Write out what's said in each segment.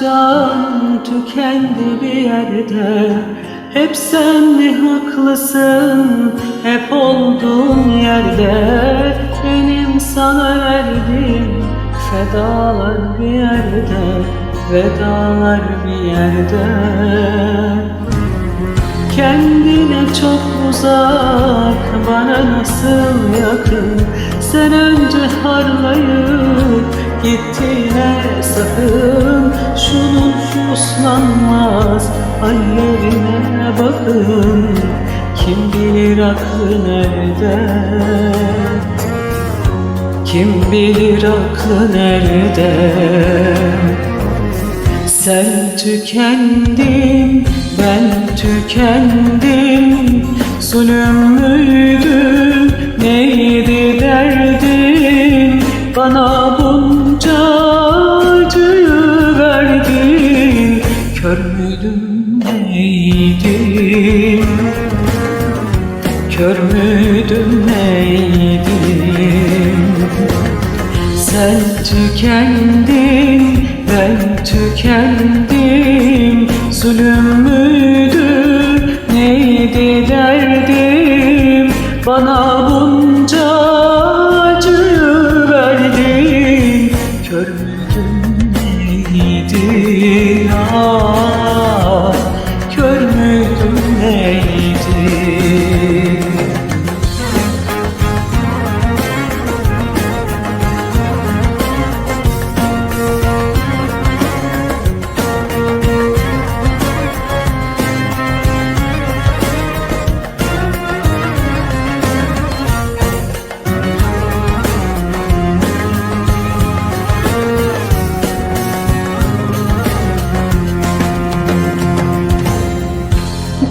can tükendi bir yerde. Hep sen mi haklısın? Hep olduğun yerde. Benim sana verdiğim fedalar bir yerde Vedalar bir yerde. Kendine çok uzak, bana nasıl yakın? Sen önce harlayıp gittiğine sakın. Şunun şu uslanmaz hallerine bakın. Kim bilir aklı nerede? Kim bilir aklı nerede? Sen tükendin, ben tükendim. Zulüm Kör müydüm, neydin sen tükendin, ben tükendim. Zulüm müydü, neydi derdim? Bana bunca acı verdin. Kör müydün, neydin ah Kör müydün, neydin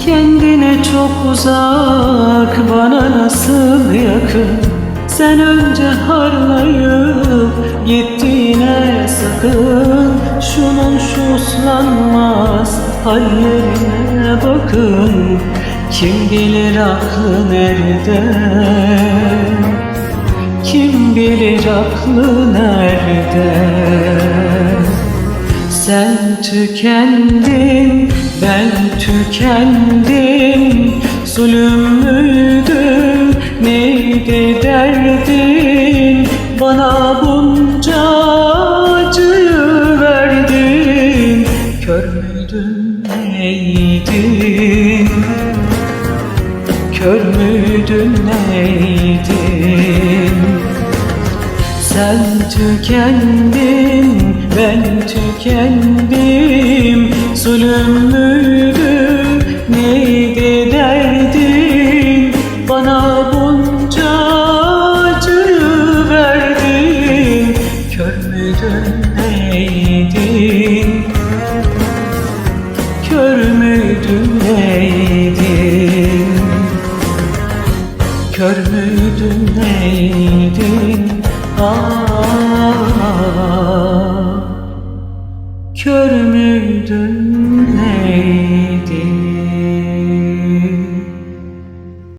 Kendine çok uzak, bana nasıl yakın? Sen önce harlayıp gittiğine sakın. Şunun şu uslanmaz hallerine bakın. Kim bilir aklı nerede? Kim bilir aklı nerede sen tükendin, ben tükendim. Zulüm müydü, neydi derdin? Bana bunca acıyı verdin. Kör müydün, neydin? Kör müydün, neydin? Sen tükendin, tükendim Zulüm müydü, neydi derdin? Bana bunca acıyı verdin. Kör müydün, neydin? Kör müydün, neydin? Kör müydün neydin? Ah Kör müydün neydin